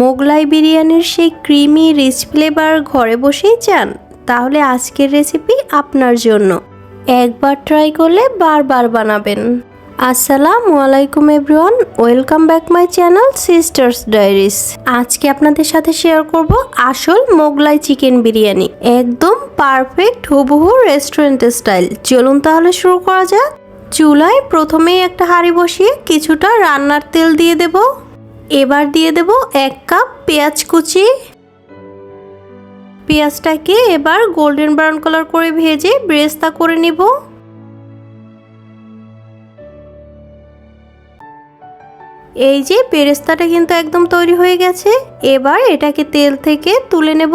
মোগলাই বিরিয়ানির সেই creamy rich flavour ঘরে বসেই চান? তাহলে আজকের রেসিপি আপনার জন্য। একবার ট্রাই করলে বারবার বানাবেন। আসসালামু আলাইকুম everyone, welcome back my channel sisters diaries আজকে আপনাদের সাথে শেয়ার করব আসল মোগলাই চিকেন বিরিয়ানি। একদম পারফেক্ট হুবহু রেস্টুরেন্ট স্টাইল। চলুন তাহলে শুরু করা যাক। চুলায় প্রথমেই একটা হাঁড়ি বসিয়ে কিছুটা রান্নার তেল দিয়ে দেব। এবার দিয়ে দেব এক কাপ পেঁয়াজ কুচি। পেঁয়াজটাকে এবার গোল্ডেন ব্রাউন কালার করে ভেজে ব্রেস্তা করে নিব। এই যে বেরেস্তাটা কিন্তু একদম তৈরি হয়ে গেছে, এবার এটাকে তেল থেকে তুলে নেব।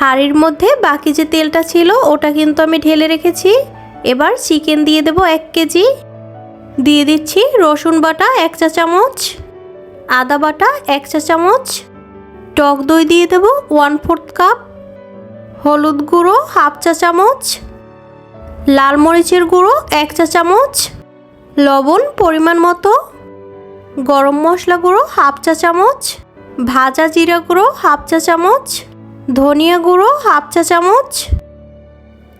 হাঁড়ির মধ্যে বাকি যে তেলটা ছিল, ওটা কিন্তু আমি ঢেলে রেখেছি। এবার চিকেন দিয়ে দেব এক কেজি। দিয়ে দিচ্ছি রসুন বাটা এক চা চামচ, আদা বাটা এক চা চামচ, টক দই দিয়ে দেব ওয়ান ফোর্থ কাপ, হলুদ গুঁড়ো হাফ চা চামচ, লাল মরিচের গুঁড়ো এক চা চামচ, লবণ পরিমাণ মতো, গরম মশলা গুঁড়ো হাফ চা চামচ, ভাজা জিরা গুঁড়ো হাফ চা চামচ, ধনিয়া গুঁড়ো হাফ চা চামচ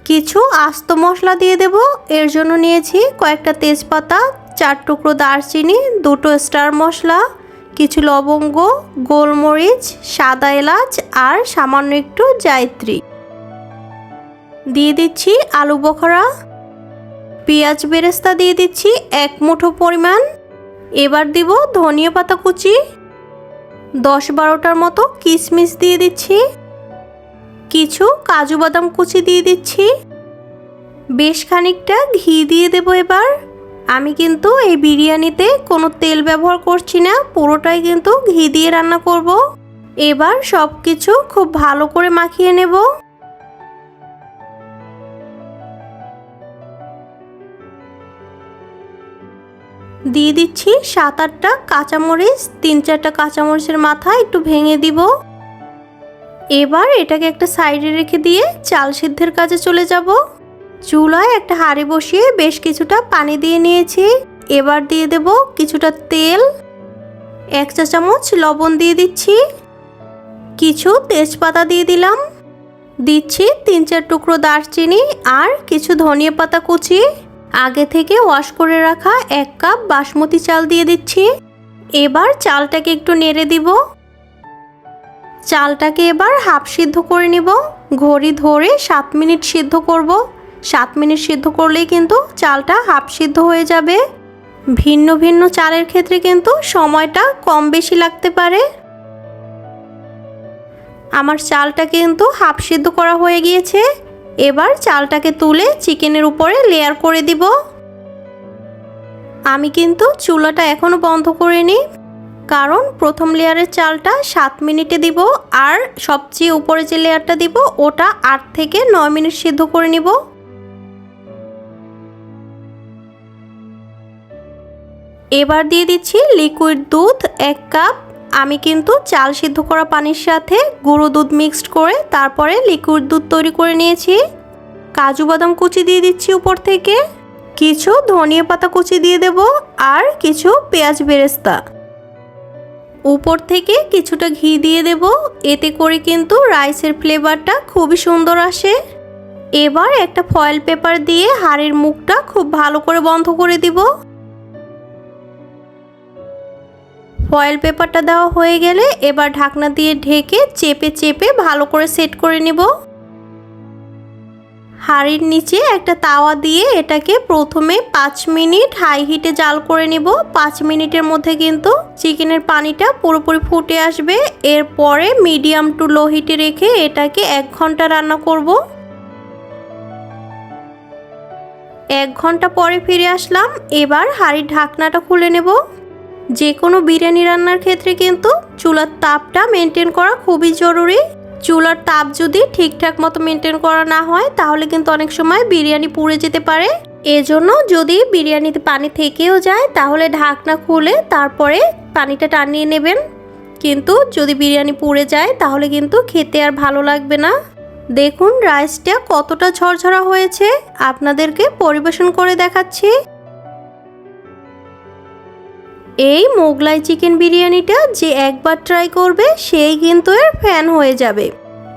কিছু আস্ত মশলা দিয়ে দেব। এর জন্য নিয়েছি কয়েকটা তেজপাতা, চার টুকরো দারচিনি, দুটো স্টার মশলা, কিছু লবঙ্গ, গোলমরিচ, সাদা এলাচ আর সামান্য একটু জায়ত্রী। দিয়ে দিচ্ছি আলু বখরা। পেঁয়াজ বেরেস্তা দিয়ে দিচ্ছি এক মুঠো পরিমাণ। এবার দিব ধনিয়া পাতা কুচি। দশ বারোটার মতো কিশমিশ দিয়ে দিচ্ছি। কিছু কাজু বাদাম কুচি দিয়ে দিচ্ছি। বেশ খানিকটা ঘি দিয়ে দেবো এবার। আমি কিন্তু এই বিরিয়ানিতে কোনো তেল ব্যবহার করছি না, পুরোটাই কিন্তু ঘি দিয়ে রান্না করব। এবার সব কিছু খুব ভালো করে মাখিয়ে নেব। দিয়ে দিচ্ছি সাত আটটা কাঁচামরিচ, তিন চারটা কাঁচামরিচের মাথা একটু ভেঙে দিব। এবার এটাকে একটা সাইডে রেখে দিয়ে চাল সিদ্ধের কাজে চলে যাব। চুলায় একটা হাঁড়ি বসিয়ে বেশ কিছুটা পানি দিয়ে নিয়েছি। এবার দিয়ে দেব কিছুটা তেল। এক চা চামচ লবণ দিয়ে দিচ্ছি। কিছু তেজপাতা দিয়ে দিলাম। দিচ্ছি তিন চার টুকরো দারচিনি আর কিছু ধনিয়া পাতা কুচি। আগে থেকে ওয়াশ করে রাখা এক কাপ বাসমতি চাল দিয়ে দিচ্ছি। এবার চালটাকে একটু নেড়ে দিব। চালটাকে এবার হাফ সিদ্ধ করে নিব। ঘড়ি ধরে সাত মিনিট সিদ্ধ করব। সাত মিনিট সিদ্ধ করলেই কিন্তু চালটা হাফ সিদ্ধ হয়ে যাবে। ভিন্ন ভিন্ন চালের ক্ষেত্রে কিন্তু সময়টা কম বেশি লাগতে পারে। আমার চালটা কিন্তু হাফ সিদ্ধ করা হয়ে গিয়েছে। এবার চালটাকে তুলে চিকেনের উপরে লেয়ার করে দিব। আমি কিন্তু চুলাটা এখনও বন্ধ করিনি। কারণ প্রথম লেয়ারের চালটা সাত মিনিটে দিব আর সবচেয়ে উপরে যে লেয়ারটা দিব, ওটা আট থেকে নয় মিনিট সিদ্ধ করে নিব। এবার দিয়ে দিচ্ছি লিকুইড দুধ, এক কাপ আমি কিন্তু চাল সিদ্ধ করা পানির সাথে গুঁড়ো দুধ মিক্সড করে তারপরে লিকুইড দুধ তৈরি করে নিয়েছি। কাজু বাদাম কুচি দিয়ে দিচ্ছি উপর থেকে। কিছু ধনিয়া পাতা কুচি দিয়ে দেব আর কিছু পেঁয়াজ বেরেস্তা। উপর থেকে কিছুটা ঘি দিয়ে দেব। এতে করে কিন্তু রাইসের ফ্লেভারটা খুবই সুন্দর আসে। এবার একটা ফয়েল পেপার দিয়ে হাড়ের মুখটা খুব ভালো করে বন্ধ করে দিব। ফয়েল পেপারটা দেওয়া হয়ে গেলে এবার ঢাকনা দিয়ে ঢেকে চেপে চেপে ভালো করে সেট করে নিব। হাঁড়ির নিচে একটা তাওয়া দিয়ে এটাকে প্রথমে পাঁচ মিনিট হাই হিটে জাল করে নিব। পাঁচ মিনিটের মধ্যে কিন্তু চিকেনের পানিটা পুরোপুরি ফুটে আসবে। এরপরে মিডিয়াম টু লো হিটে রেখে এটাকে এক ঘণ্টা রান্না করব। এক ঘণ্টা পরে ফিরে আসলাম। এবার হাঁড়ির ঢাকনাটা খুলে নেব। যে কোনো বিরিয়ানি রান্নার ক্ষেত্রে কিন্তু চুলার তাপটা মেনটেন করা খুবই জরুরি। চুলার তাপ যদি ঠিকঠাক মতো মেনটেন করা না হয়, তাহলে কিন্তু অনেক সময় বিরিয়ানি পুড়ে যেতে পারে। এজন্য যদি বিরিয়ানিতে পানি থেকেও যায়, তাহলে ঢাকনা খুলে তারপরে পানিটা টানিয়ে নেবেন। কিন্তু যদি বিরিয়ানি পুড়ে যায়, তাহলে কিন্তু খেতে আর ভালো লাগবে না। দেখুন, রাইসটা কতটা ঝরঝরা হয়েছে। আপনাদেরকে পরিবেশন করে দেখাচ্ছি। এই মোগলাই চিকেন বিরিয়ানিটা যে একবার ট্রাই করবে, সেই কিন্তু এর ফ্যান হয়ে যাবে।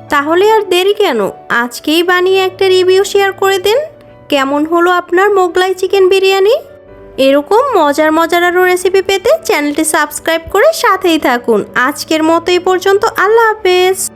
তাহলে আর দেরি কেন? আজকেই বানিয়ে একটা রিভিউ শেয়ার করে দিন। কেমন হলো আপনার মোগলাই চিকেন বিরিয়ানি? এরকম মজার মজার আরও রেসিপি পেতে চ্যানেলটি সাবস্ক্রাইব করে সাথেই থাকুন। আজকের মতো এই পর্যন্ত, আল্লাহ হাফেজ।